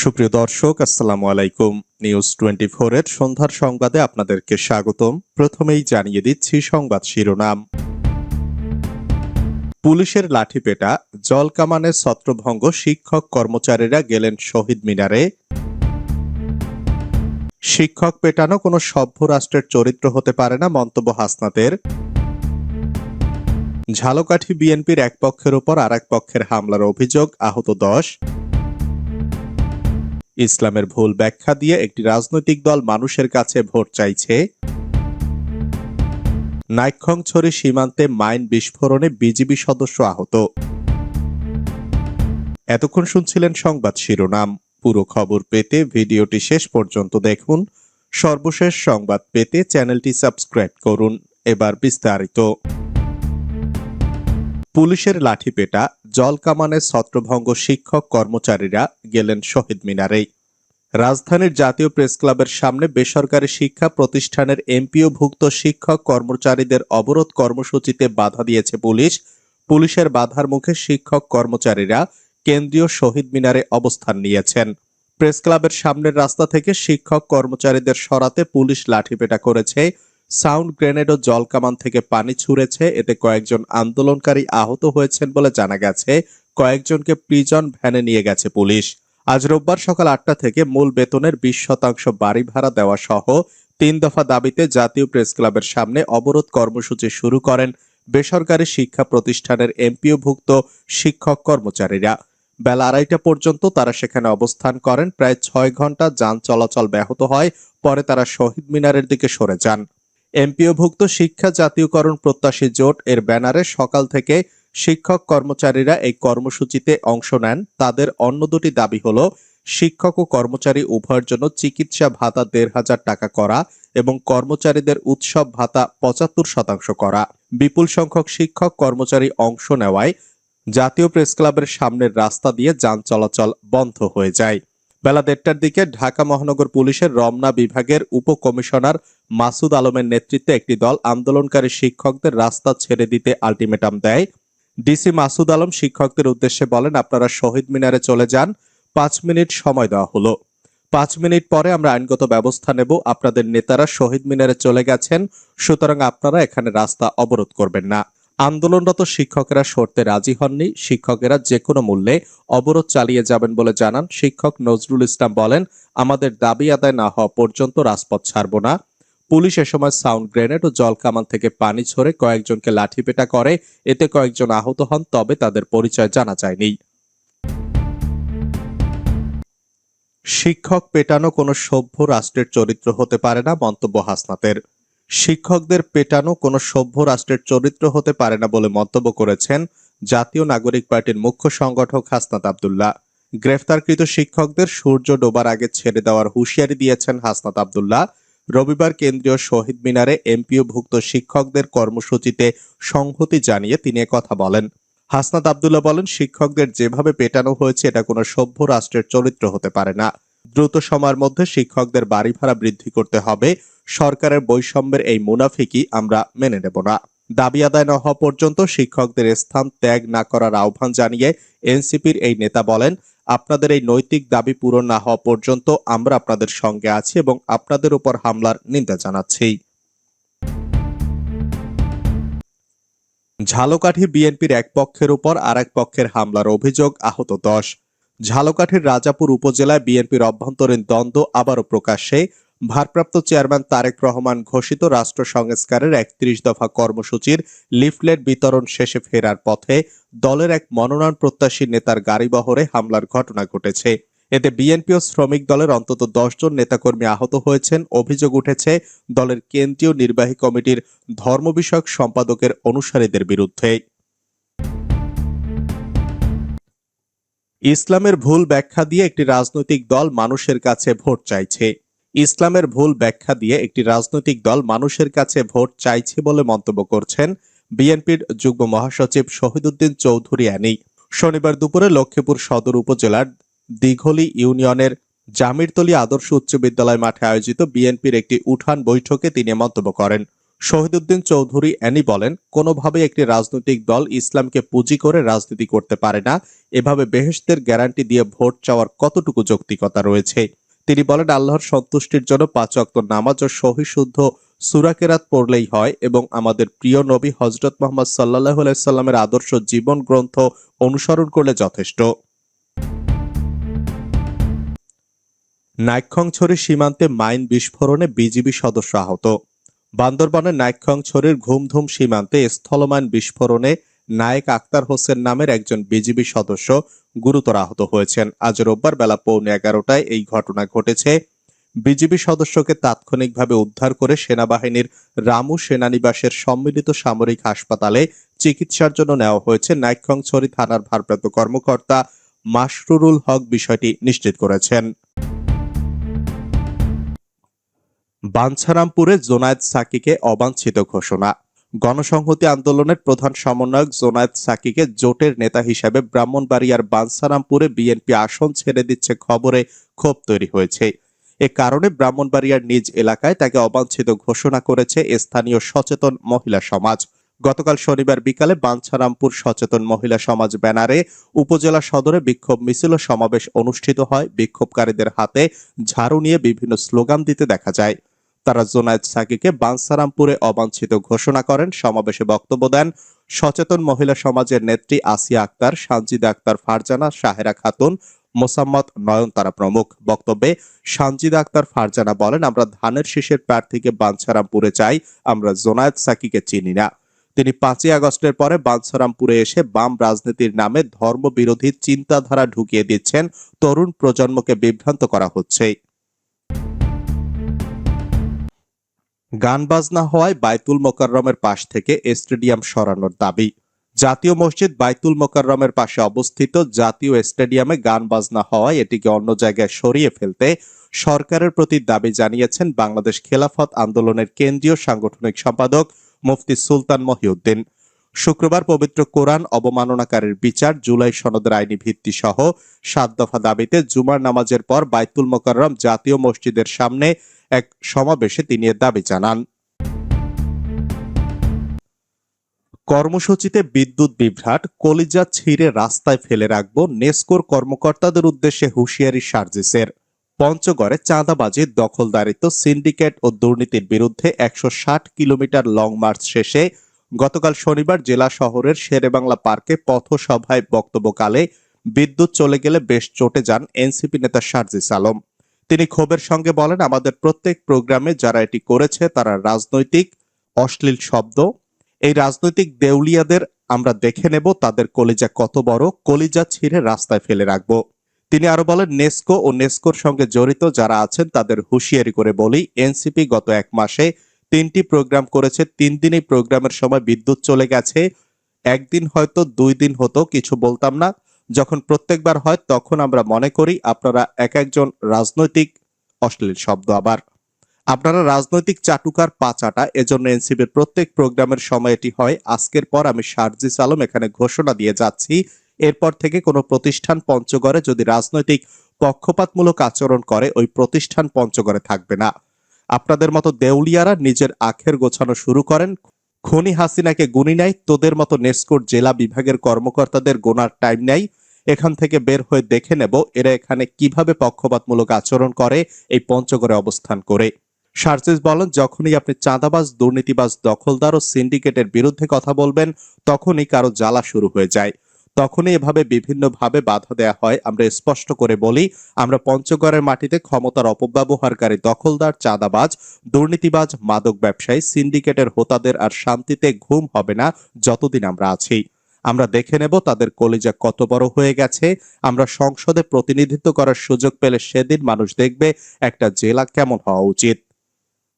সুপ্রিয় দর্শক, আসসালামু আলাইকুম। নিউজ টোয়েন্টি এর সন্ধ্যার সংবাদে আপনাদেরকে স্বাগতম। প্রথমেই জানিয়ে দিচ্ছি সংবাদ শিরোনাম। পুলিশের লাঠিপেটা জলকামানের ছত্রভঙ্গ, শিক্ষক কর্মচারীরা গেলেন শহীদ মিনারে। শিক্ষক পেটানো কোনো সভ্য রাষ্ট্রের চরিত্র হতে পারে না মন্তব্য হাসনাতের। ঝালকাঠি বিএনপির এক পক্ষের উপর আর এক পক্ষের হামলার অভিযোগ, আহত দশ। ইসলামের ভুল ব্যাখ্যা দিয়ে একটি রাজনৈতিক দল মানুষের কাছে ভোট চাইছে। নাইক্ষংছড়ি সীমান্তে মাইন বিস্ফোরণে বিজিবি সদস্য আহত। এতক্ষণ শুনছিলেন সংবাদ শিরোনাম। পুরো খবর পেতে ভিডিওটি শেষ পর্যন্ত দেখুন। সর্বশেষ সংবাদ পেতে চ্যানেলটি সাবস্ক্রাইব করুন। এবার বিস্তারিত। পুলিশের লাঠিপেটা, জলকামানের ছত্রভঙ্গ শিক্ষক কর্মচারীরা গেলেন শহীদ মিনারে রাজধানীর জাতীয় প্রেস ক্লাবের সামনে বেসরকারি শিক্ষা প্রতিষ্ঠানের এমপিওভুক্ত শিক্ষক কর্মচারীদের অবরোধ কর্মসূচিতে বাধা দিয়েছে পুলিশ। পুলিশের বাধার মুখে শিক্ষক কর্মচারীরা কেন্দ্রীয় শহীদ মিনারে অবস্থান নিয়েছেন। প্রেস ক্লাবের সামনের রাস্তা থেকে শিক্ষক কর্মচারীদের সরাতে পুলিশ লাঠিপেটা করেছে। সাউন্ড গ্রেনেড ও জলকামান থেকে পানি ছুঁড়েছে, এতে কয়েকজন আন্দোলনকারী আহত হয়েছেন বলে জানা গেছে। কয়েকজনকে প্রিজন ভ্যানে নিয়ে গেছে পুলিশ। আজ রোববার সকাল আটটা থেকে মূল বেতনের বিশ শতাংশ বাড়ি ভাড়া দেওয়া সহ তিন দফা দাবিতে জাতীয় প্রেস ক্লাবের সামনে অবরোধ কর্মসূচি শুরু করেন বেসরকারি শিক্ষা প্রতিষ্ঠানের এমপিওভুক্ত শিক্ষক কর্মচারীরা। বেলা আড়াইটা পর্যন্ত তারা সেখানে অবস্থান করেন, প্রায় ছয় ঘণ্টা যান চলাচল ব্যাহত হয়, পরে তারা শহীদ মিনারের দিকে সরে যান। এমপিওভুক্ত শিক্ষা জাতীয়করণ প্রত্যাশী জোট এর ব্যানারে সকাল থেকে শিক্ষক কর্মচারীরা এই কর্মসূচিতে অংশ নেন। তাদের অন্য দুটি দাবি হল, শিক্ষক ও কর্মচারী উভয়ের জন্য চিকিৎসা ভাতা দেড় হাজার টাকা করা এবং কর্মচারীদের উৎসব ভাতা পঁচাত্তর শতাংশ করা। বিপুল সংখ্যক শিক্ষক কর্মচারী অংশ নেওয়ায় জাতীয় প্রেস ক্লাবের সামনের রাস্তা দিয়ে যান চলাচল বন্ধ হয়ে যায়। বেলা দেড়টার দিকে ঢাকা মহানগর পুলিশের রমনা বিভাগের উপকমিশনার মাসুদ আলমের নেতৃত্বে একটি দল আন্দোলনকারী শিক্ষকদের রাস্তা ছেড়ে দিতে আলটিমেটাম দেয়। ডিসি মাসুদ আলম শিক্ষকদের উদ্দেশ্যে বলেন, আপনারা শহীদ মিনারে চলে যান। পাঁচ মিনিট সময় দেওয়া হলো। পাঁচ মিনিট পরে আমরা আইনগত ব্যবস্থা নেব। আপনাদের নেতারা শহীদ মিনারে চলে গেছেন। সুতরাং আপনারা এখানে রাস্তা অবরোধ করবেন না। আন্দোলনরত শিক্ষকেরা সরতে রাজি হননি। শিক্ষকেরা যে কোনো মূল্যে অবরোধ চালিয়ে যাবেন বলে জানান। শিক্ষক নজরুল ইসলাম বলেন, আমাদের দাবি আদায় না হওয়া পর্যন্ত রাজপথ ছাড়ব না। পুলিশ এ সময় সাউন্ড গ্রেনেড ও জল কামান থেকে পানি ছড়ে কয়েকজনকে লাঠিপেটা করে। এতে কয়েকজন আহত হন, তবে তাদের পরিচয় জানা যায়নি। শিক্ষক পেটানো কোনো সভ্য রাষ্ট্রের চরিত্র হতে পারে না, মন্তব্য হাসনাতের। শিক্ষকদের পেটানো কোনো সভ্য রাষ্ট্রের চরিত্র হতে পারে না বলে মন্তব্য করেছেন জাতীয় নাগরিক পার্টির মুখ্য সংগঠক হাসনাত আবদুল্লাহ। গ্রেফতারকৃত শিক্ষকদের সূর্য ডোবার আগে ছেড়ে দেওয়ার হুঁশিয়ারি দিয়েছেন হাসনাত আবদুল্লাহ। রবিবার কেন্দ্রীয় শহীদ মিনারে এমপিওভুক্ত শিক্ষকদের কর্মসূচিতে সংহতি জানিয়ে তিনি কথা বলেন। হাসনাত আবদুল্লাহ বলেন, শিক্ষকদের যেভাবে পেটানো হয়েছে, এটা কোনো সভ্য রাষ্ট্রের চরিত্র হতে পারে না। দ্রুত সময়ের মধ্যে শিক্ষকদের বাড়ি ভাড়া বৃদ্ধি করতে হবে। সরকারের বৈষম্যের এই মুনাফিকি আমরা মেনে নেব না। দাবি আদায় না হওয়া পর্যন্ত শিক্ষকদের স্থান ত্যাগ না করার আহ্বান জানিয়ে এনসিপির এই নেতা বলেন, আপনাদের এই নৈতিক দাবি পূরণ না হওয়া পর্যন্ত আমরা আপনাদের সঙ্গে আছি এবং আপনাদের উপর হামলার নিন্দা জানাচ্ছি। ঝালকাঠি বিএনপির এক পক্ষের উপর আর এক পক্ষের হামলার অভিযোগ আহত দশ। ঝালকাঠির রাজাপুর উপজেলায় বিএনপির অভ্যন্তরীণ দ্বন্দ্ব আবারও প্রকাশ্যে। ভারপ্রাপ্ত চেয়ারম্যান তারেক রহমান ঘোষিত রাষ্ট্র সংস্কারের একত্রিশ দফা কর্মসূচির লিফলেট বিতরণ শেষে ফেরার পথে দলের এক মনোনয়ন প্রত্যাশী নেতার গাড়িবহরে হামলার ঘটনা ঘটেছে। এতে বিএনপি ও শ্রমিক দলের অন্তত দশজন নেতাকর্মী আহত হয়েছেন। অভিযোগ উঠেছে, দলের কেন্দ্রীয় নির্বাহী কমিটির ধর্ম বিষয়ক সম্পাদকের অনুসারীদের বিরুদ্ধে। ইসলামের ভুল ব্যাখ্যা দিয়ে একটি রাজনৈতিক দল মানুষের কাছে ভোট চাইছে। ইসলামের ভুল ব্যাখ্যা দিয়ে একটি রাজনৈতিক দল মানুষের কাছে ভোট চাইছে বলে মন্তব্য করছেন বিএনপির যুগ্ম মহাসচিব শহীদুদ্দিন চৌধুরী অ্যানি। শনিবার দুপুরে লক্ষ্মীপুর সদর উপজেলার দিঘলি ইউনিয়নের জামিরতলী আদর্শ উচ্চ বিদ্যালয় মাঠে আয়োজিত বিএনপির একটি উঠান বৈঠকে তিনি মন্তব্য করেন। শহীদুদ্দিন চৌধুরী অ্যানি বলেন কোনোভাবে একটি রাজনৈতিক দল ইসলামকে পুঁজি করে রাজনীতি করতে পারে না। এভাবে বেহেশতের গ্যারান্টি দিয়ে ভোট চাওয়ার কতটুকু যৌক্তিকতা রয়েছে? তিনি বলেন, আল্লাহর সন্তুষ্টির জন্য পাঁচ অক্ত নামাজ ও সহি শুদ্ধ সুরাকেরাত পড়লেই হয় এবং আমাদের প্রিয় নবী হজরত মোহাম্মদ সাল্লাহ সাল্লামের আদর্শ জীবন গ্রন্থ অনুসরণ করলে যথেষ্ট। নাইক্ষংছড়ি সীমান্তে মাইন বিস্ফোরণে বিজিবি সদস্য আহত। বান্দরবানের নাইক্ষংছড়ির ঘুমধুম সীমান্তে স্থলমান বিস্ফোরণে নায়েক আক্তার হোসেন নামের একজন বিজিবি সদস্য গুরুতর আহত হয়েছেন। আজ রোববার বেলা পৌনে এগারোটায় এই ঘটনা ঘটেছে। বিজিবি সদস্যকে তাৎক্ষণিকভাবে উদ্ধার করে সেনাবাহিনীর রামু সেনানিবাসের সম্মিলিত সামরিক হাসপাতালে চিকিৎসার জন্য নেওয়া হয়েছে। নাইক্ষংছড়ি থানার ভারপ্রাপ্ত কর্মকর্তা মাসরুরুল হক বিষয়টি নিশ্চিত করেছেন। বাঞ্ছারামপুরে জোনায়েদ সাকিকে অবাঞ্ছিত ঘোষণা। গণসংহতি আন্দোলনের প্রধান সমন্বয়ক জোনায়েদ সাকিকে জোটের নেতা হিসেবে ব্রাহ্মণবাড়িয়ার বাঞ্ছারামপুরে বিএনপি আসন ছেড়ে দিচ্ছে খবরে ক্ষোভ তৈরি হয়েছে। এ কারণে ব্রাহ্মণবাড়িয়ার নিজ এলাকায় তাকে অবাঞ্ছিত ঘোষণা করেছে স্থানীয় সচেতন মহিলা সমাজ। গতকাল শনিবার বিকালে বাঞ্ছারামপুর সচেতন মহিলা সমাজ ব্যানারে উপজেলা সদরে বিক্ষোভ মিছিল সমাবেশ অনুষ্ঠিত হয়। বিক্ষোভকারীদের হাতে ঝাড়ু নিয়ে বিভিন্ন স্লোগান দিতে দেখা যায়। তারা জোনায়েদ সাকিকে বানসারামপুরে অবাঞ্ছিত ঘোষণা করেন। সমাবেশে বক্তব্য দেন সচেতন মহিলা সমাজের নেত্রী আসিয়া আক্তার, সানজিদা আক্তার ফারজানা সাহেরা খাতুন, মোসাম্মদ নয়নতারা প্রমুখ। বক্তব্যে সানজিদা আক্তার ফারজানা বলেন, আমরা ধানের শীষের প্রার্থীকে বাঞ্ছারামপুরে চাই, আমরা জোনায়েদ সাকিকে চিনি না। তিনি পাঁচই আগস্টের পরে বাঞ্ছারামপুরে এসে বাম রাজনীতির নামে ধর্মবিরোধী চিন্তাধারা ঢুকিয়ে দিচ্ছেন। তরুণ প্রজন্মকে বিভ্রান্ত করা হচ্ছে। গান বাজনা হওয়ায় বাইতুল মোকাররমের পাশ থেকে স্টেডিয়াম সরানোর দাবি। জাতীয় মসজিদ বাইতুল মোকাররমের পাশে অবস্থিত জাতীয় স্টেডিয়ামে গান বাজনা হওয়ায় এটিকে অন্য জায়গায় সরিয়ে ফেলতে সরকারের প্রতি দাবি জানিয়েছেন বাংলাদেশ খেলাফত আন্দোলনের কেন্দ্রীয় সাংগঠনিক সম্পাদক মুফতি সুলতান মহিউদ্দিন। শুক্রবার পবিত্র কোরআন অবমাননাকারীর বিচার, জুলাই সনদের আইনি ভিত্তি সহ সাত দফা দাবিতে জুমার নামাজের পর বাইতুল মোকাররম জাতীয় মসজিদের সামনে এক সমাবেশে তিনি এর দাবি জানান। কর্মসূচিতে বিদ্যুৎ বিভ্রাট, কলিজা ছিঁড়ে রাস্তায় ফেলে রাখব নেস্কোর কর্মকর্তাদের উদ্দেশ্যে হুঁশিয়ারি সার্জিসের। পঞ্চগড়ে চাঁদাবাজি, দখলদারিত্ব, সিন্ডিকেট ও দুর্নীতির বিরুদ্ধে একশো ষাট কিলোমিটার লং মার্চ শেষে গতকাল শনিবার জেলা শহরের শেরেবাংলা পার্কে পথসভায় বক্তব্যকালে বিদ্যুৎ চলে গেলে বেশ চটে যান এনসিপি নেতা সার্জিস আলম। তিনি ক্ষোভের সঙ্গে বলেন, আমাদের প্রত্যেক প্রোগ্রামে যারা এটি করেছে, তারা রাজনৈতিক অশ্লীল শব্দ। এই রাজনৈতিক দেউলিয়াদের আমরা দেখে নেব, তাদের কলিজা কত বড়, কলিজা ছিঁড়ে রাস্তায় ফেলে রাখব। তিনি আরও বলেন, নেস্কো ও নেস্কোর সঙ্গে জড়িত যারা আছেন, তাদের হুঁশিয়ারি করে বলি, এনসিপি গত এক মাসে তিনটি প্রোগ্রাম করেছে, তিন দিনই প্রোগ্রামের সময় বিদ্যুৎ চলে গেছে। একদিন হয়তো, দুই দিন হতো, কিছু বলতাম না। যখন প্রত্যেকবার হয়, তখন আমরা মনে করি আপনারা এক একজন রাজনৈতিক, অশ্লীল শব্দ আবার। আপনারা রাজনৈতিক চাটুকার পাচাটা, এজন্য এনসিবির প্রত্যেক প্রোগ্রামের সময় এটি হয়। আজকের পর আমি শারজিস আলম এখানে ঘোষণা দিয়ে যাচ্ছি। এরপর থেকে কোনো প্রতিষ্ঠান পঞ্চগড়ে যদি রাজনৈতিক পক্ষপাতমূলক আচরণ করে, ওই প্রতিষ্ঠান পঞ্চগড়ে থাকবে না। আপনাদের মতো দেউলিয়ারা নিজের আখের গোছানো শুরু করেন। খনি হাসিনাকে গুনি নাই তোদের মতো নেস্কোর জেলা বিভাগের কর্মকর্তাদের গোনার টাইম নেই এখান থেকে বের হয়ে দেখে নেব এরা এখানে কীভাবে পক্ষপাতমূলক আচরণ করে, এই পঞ্চগড়ে অবস্থান করে। সার্জিস বলেন, যখনই আপনি চাঁদাবাজ, দুর্নীতিবাজ, দখলদার ও সিন্ডিকেটের বিরুদ্ধে কথা বলবেন, তখনই কারও জ্বালা শুরু হয়ে যায়। তখনই এভাবে বিভিন্নভাবে বাধা দেয়া হয়। আমরা স্পষ্ট করে বলি, আমরা পঞ্চগড়ের মাটিতে ক্ষমতার অপব্যবহারকারী, দখলদার, চাঁদাবাজ, দুর্নীতিবাজ, মাদক ব্যবসায়ী, সিন্ডিকেটের হোতাদের আর শান্তিতে ঘুম হবে না যতদিন আমরা আছি। আমরা দেখে নেব তাদের কলিজা কত বড় হয়ে গেছে। আমরা সংসদে প্রতিনিধিত্ব করার সুযোগ পেলে সেদিন মানুষ দেখবে একটা জেলা কেমন হওয়া উচিত।